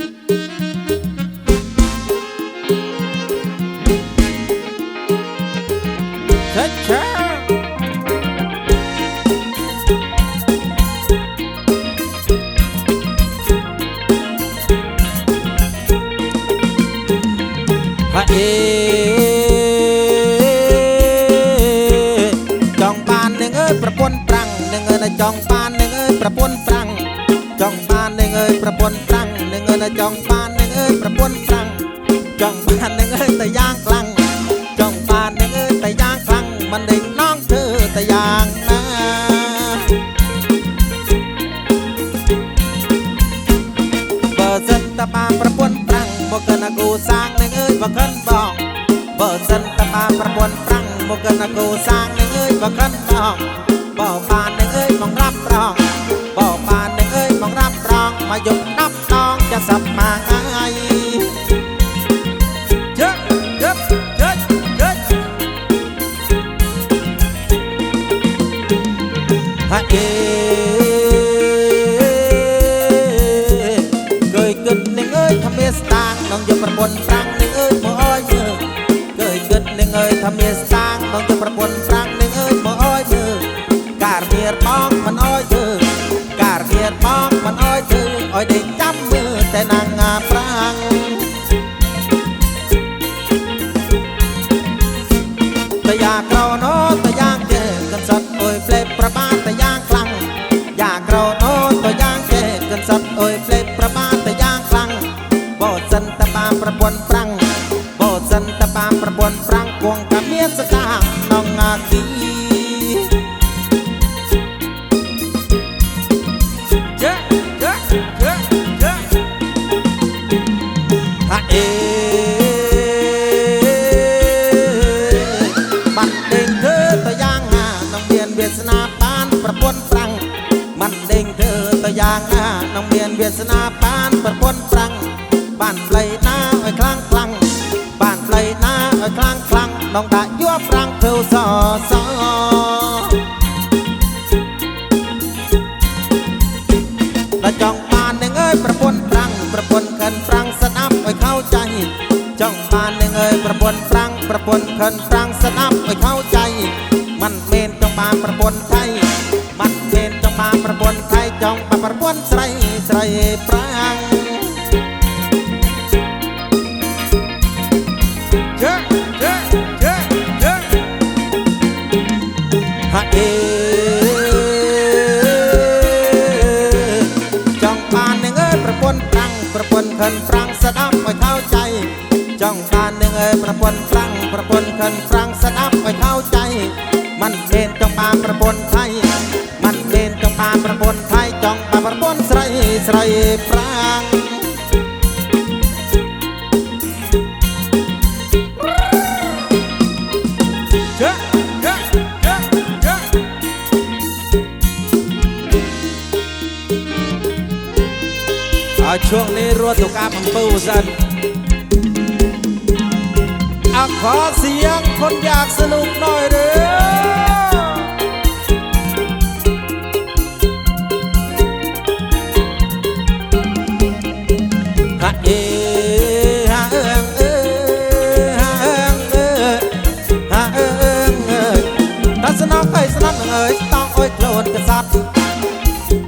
Música តបានប្រពន្ធប្រាំងមកកណគូសាងនឹងអើយបើកិនបងបើសិនតបានប្រពន្ធប្រាំងមកកណគូសាងនឹងអើយបើកិនបងបើបាននឹងអើយមករាប់ត្រង់ tam jest องเบียนเวียสนาปานเปิดพ้นฟังบ้านไหลนาไอ้คลางคลังบ้านไหลนาไอ้คลางคลังน้องตายั่วปรังเพื่อสอสอละจ้องปานหนึ่งเอ้ยประปนฟังประปนเขินปรังสนับไอ้เข้าใจจ้องปานหนึ่งเอ้ยประปนฟังประปนเขินปรังสนับไอ้เข้าใจ มันเมนจ้องปานประปนไทยมันเมนจ้องปานประปนไทยจ้องปานประปนไทย ปรังเจ๊เจ๊เจ๊เจ๊ฮะเอจองปานเงยประปนตั้งประปนคัน ស្រីស្រីប្រាំងជើជើជើជើឲ្យช่วงนี้រត់ទៅការបំពៅសិន อาขอเสียงคนอยากสนุกหน่อยเด้อ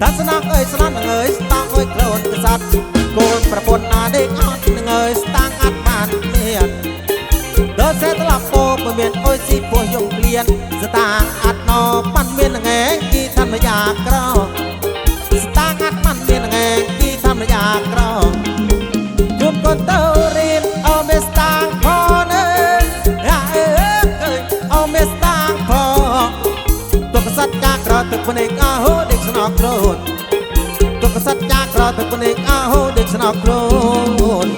តាស្នាអើយស្លាន់ងើយស្តាំងអើយខ្លួនកសត់គូនប្រពន្ធអាដេកអត់ងើយស្តាំងអត់បានមានដល់សេតឡប់ពោមិនមានអុយស៊ីពោះយងគ្លៀនស្តាំងអត់ ស្នោក្រូន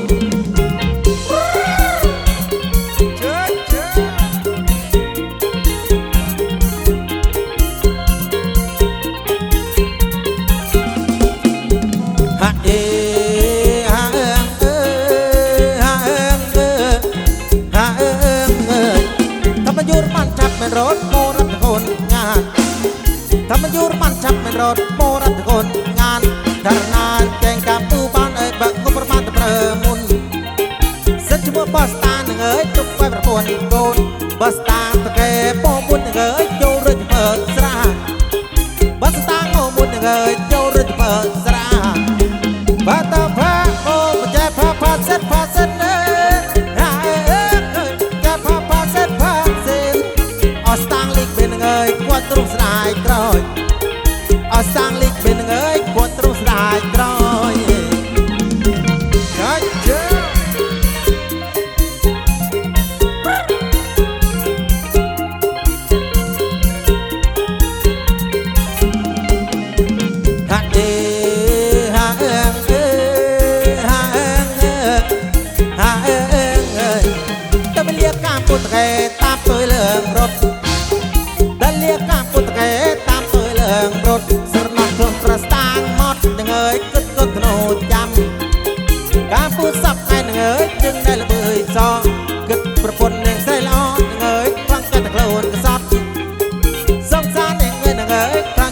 ហាអេហាអើងអើហាអើងអើហាអើងអើធម្មយុរបានចាប់មិនរត់មរតកូនងាតធម្មយុរបានចាប់មិនរត់មរតកូន atrás. é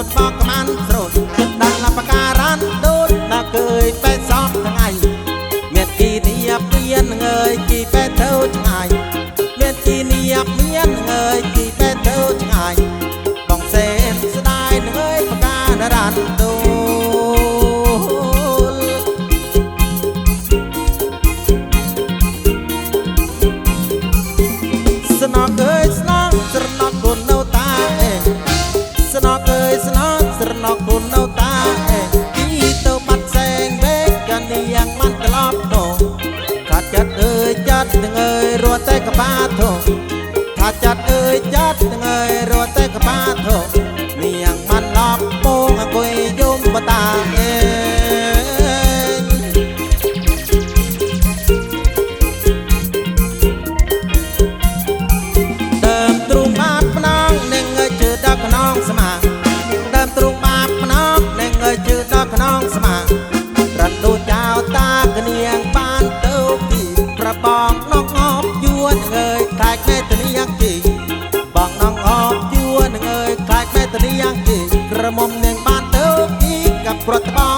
Road for command มันกะลอบโตขัดจัดเอ้ยจัดหนึ่งเอ้ยรวนใต้กระบาดโต ប្រតិប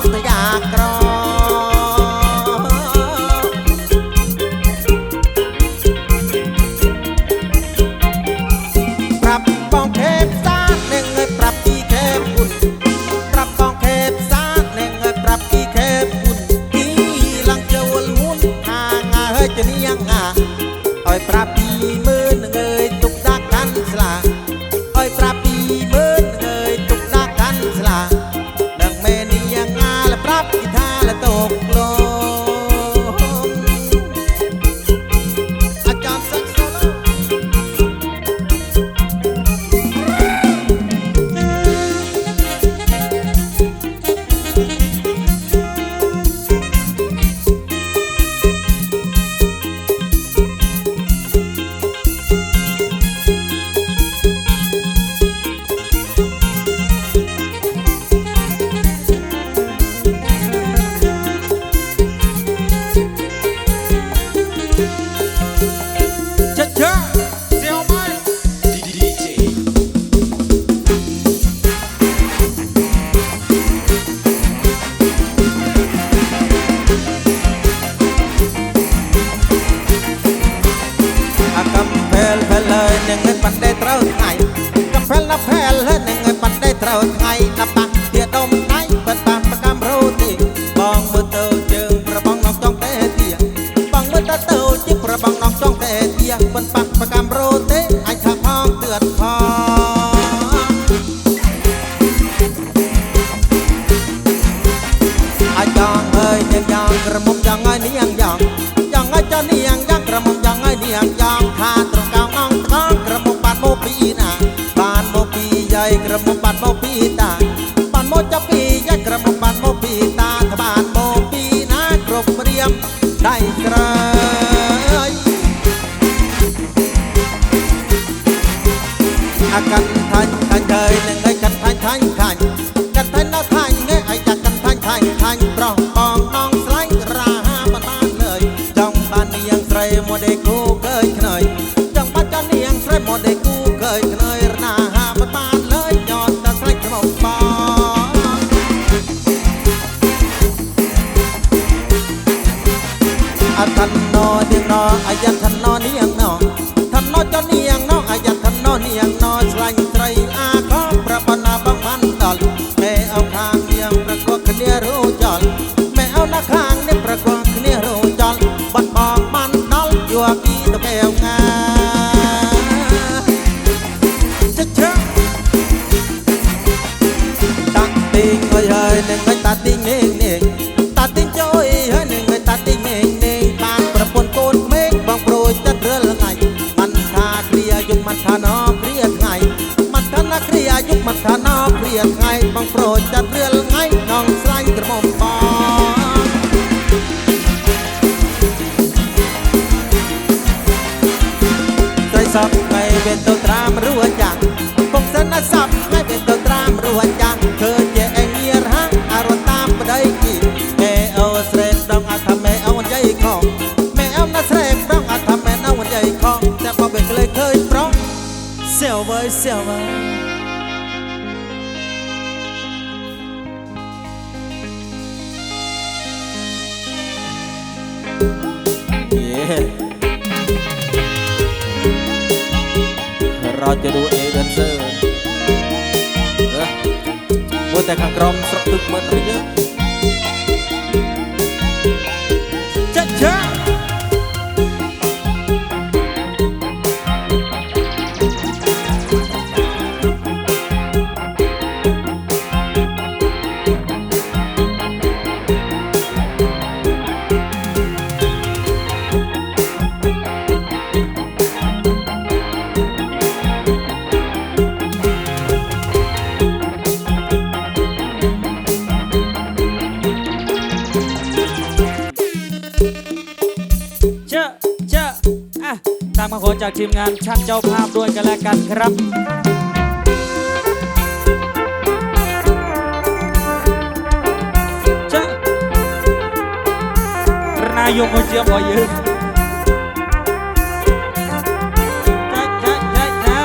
ហើយនឹងឲ្យបាត់ដេត្រូវថ្ងៃកំផែលណាផែលហើយនឹង ពេលទៅត្រាមរួចចាំងពុកសិនណាសពថ្ងៃពេលទៅត្រាមរួចចាំងឃើញជាអេងៀរហាអរតាមប្តីគីមេអូស្រេតដងអត់ថាមេអូនិយាយខំមេអូណាស្រេតដងអត់ថាមេអូនិយាយខំតែបបេក្លេឃើញប្រុងសៀវវើយសៀវវើ រត់ទៅរួចអេដិនសឺមើលតែខាងក្រមស្រុកទឹកមើលទៅយើងចា ทีมงานช่างเจ้าภาพด้วยกันแล้วกันครับเจอนายกมเจียมบ่อยยืนเจ๊เจ๊เจ๊เจ๊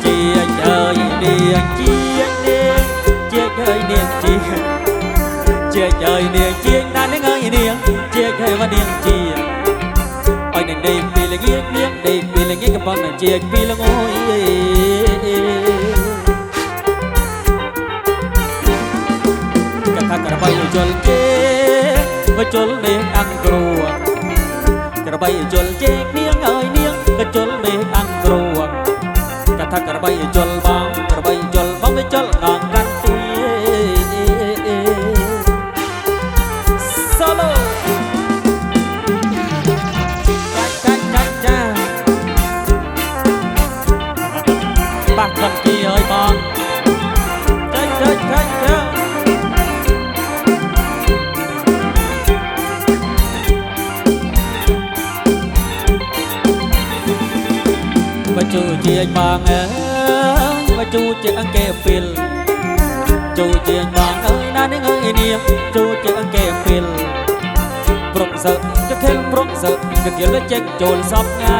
เจียเอ้ยเนียงเจียเนียงเจียเอ้ยเนียงเจีย chia trời niềng chiên na nén ơi niềng chia khơi và niềng chia ôi niềng đi vì là nghiêng nghiêng đi vì là nghiêng cái phần này chia vì là ngôi cái thằng cái bay chul chê và chul niềng ăn cua cái bay chul chê niềng ơi niềng cái chul niềng ăn cua cái thằng cái bay chul bong cái bay chul bong với chul ngon rắn tuy ជាញបងអើយមកជួជាងគេពីលជួជាញបងអើយណានឹងអើយនាមជួជាងគេពីលប្រកសឹកចខេងប្រកសឹកចខេលចេញចូលសពថ្ងៃ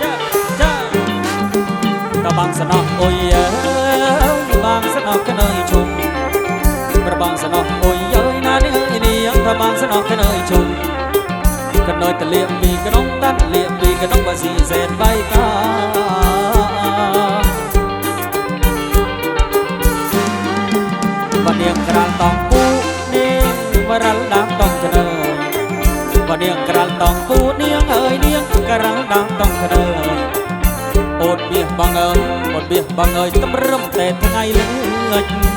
ចាចាតបងសណោះអុយអើយបងសណោះកណៃជុំប្របងសណោះអុយអើយណានឹងអើយនាមតបងសណោះកណៃជុំ កណើយតលៀមពីកណុងតាត់លៀមពីកណុងបាស៊ីសែនបៃកាបានាងក្រាលតងពូនាងវរលដាំតងកណើយបានាងក្រាលតងពូនាងអើយនាងក្រាលដាំតងកណើយអូនបៀសបងអើយអូនបៀសបងអើយតម្រឹមតែថ្ងៃលឿច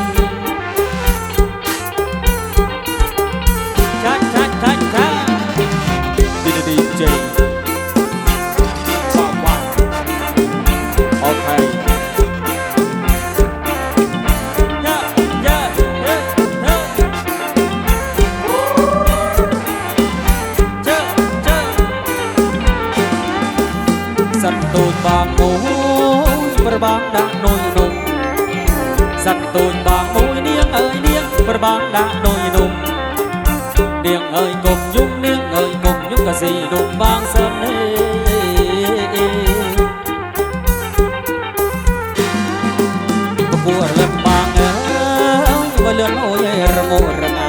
បកួរលឹកបាងអើយបើលឿនអូយរងោរងា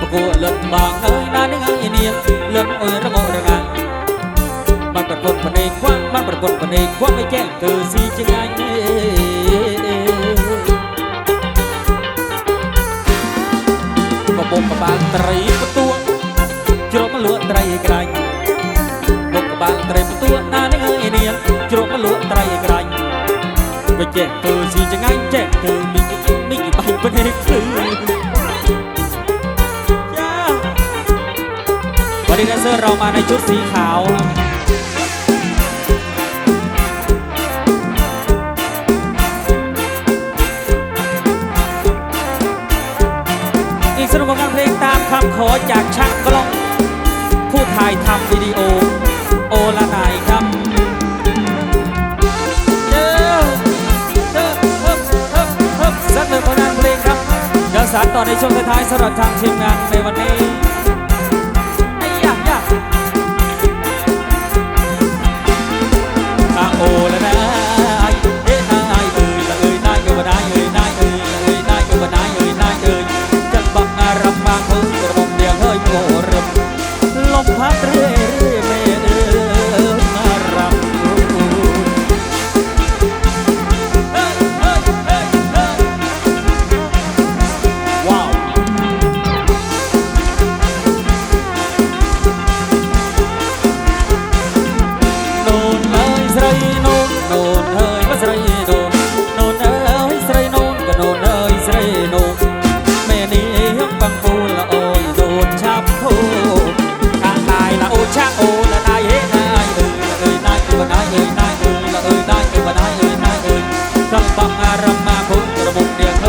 បកួរលឹកបាងអើយណានាងអើយនាងលឿនអូយរងោរងាបានប្រពន្ធម្នេខ្វាក់បានប្រពន្ធម្នេខ្វាក់មិនចែកគឺស៊ីជាងាញ់ទេបបុកកបាលត្រីផ្ទួជ្រប់មកលក់ត្រីឲ្យក្រាញ់បុកកបាលត្រីផ្ទួណានឹងអើយនាងជ្រប់មកលក់ត្រីឲ្យក្រាញ់ ไปแจกเธอสิจะง่ายแจกเธอมีไม่กี่ใบเป็นเอคือวันนี้แดนเซอร์เรามาในชุดสีขาวอีกสนุกกับงานเพลงตามคำขอจากช่างกล้อง ผู้ถ่ายทำวิดีโอ โอละนาย สารต่อในช่วงท้ายสำหรับทางทีมงานในวันนี้ ทุนกระบุกเดียว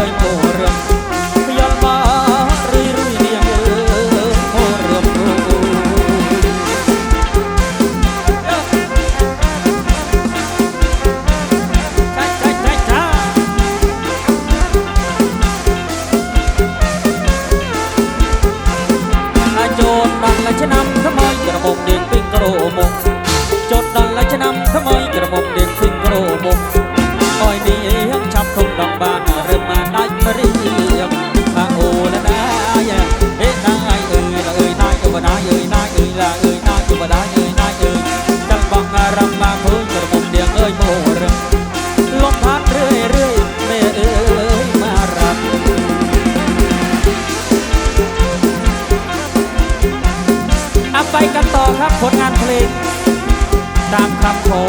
คำขอ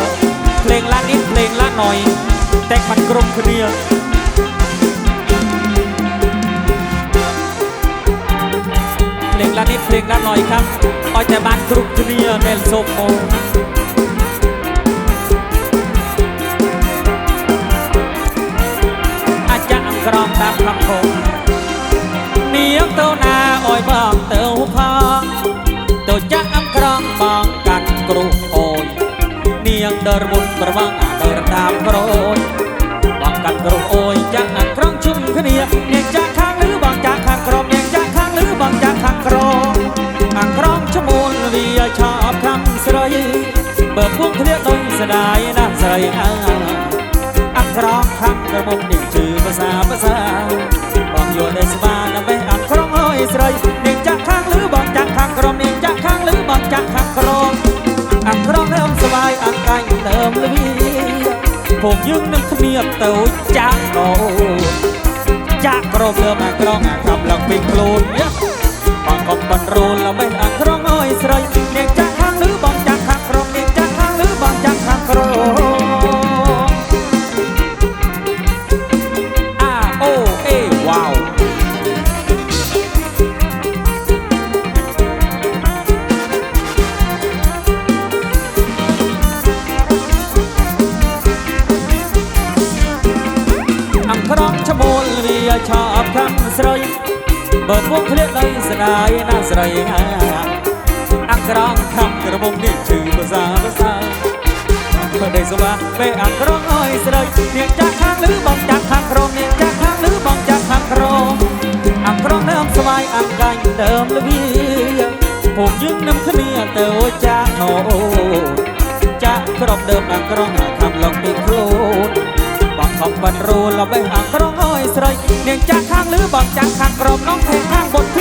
เพลงละนิดเพลงละหน่อย แต่มันกลมเคลียเพลงละนิดเพลงละหน่อยครับอ้อยแต่บ้านกรุบเคลียเนลโซโมอาจารย์กรองตามคำคมเนียงเต้านาอ้อยบางเต้าพางเต้าจัก ដល់មុនប្រវាំងដល់តាមក្រូចបងកាត់ក្រុមអូយចាក់ក្រំជុំគ្នាអ្នកចាក់ខាងឬបងចាក់ខាងក្រមអ្នកចាក់ខាងឬបងចាក់ខាងក្រអាក្រមឈ្មោះវាឆោបខំស្រីបើពួកគ្នាដូចស្ដាយណាស់ស្រីអើអាក្រមខាងក្រមុំនេះជឿភាសាភាសាបងយល់តែស្មានតែអាក្រមអើយស្រីអ្នកចាក់ខាងឬបងចាក់ខាងក្រមអ្នកចាក់ខាងឬបងចាក់ខាងក្រម ពួកយើងនឹងគ្នាទៅចាក់កោចាក់ក្រមលើមកក្រងអាកំឡឹងពីខ្លួនយ៉ាបងកុំបន្រូលល្បេះអាក្រងអើយស្រី បើពុកឃ្លាដីស្ដាយណាស្រីហាអង្ក្រងខំក្រមុំនេះជឺភាសាភាសាបើដេសវាពេលអង្ក្រងអើយស្រីនាងចាក់ខាងឬបងចាក់ខាងក្រមនាងចាក់ខាងឬបងចាក់ខាងក្រមអង្ក្រងដើមស្វាយអង្កាញ់ដើមលវីពួកយើងនឹងគ្នាទៅចាក់ណូចាក់ក្រមដើមអង្ក្រងខំឡងពីខ្លួនបងខំបានរូលល្បេះអាក្រងអើយស្រីនាងចាក់ខាងលឺបងចាក់ รอบน้องแพลงข้างบน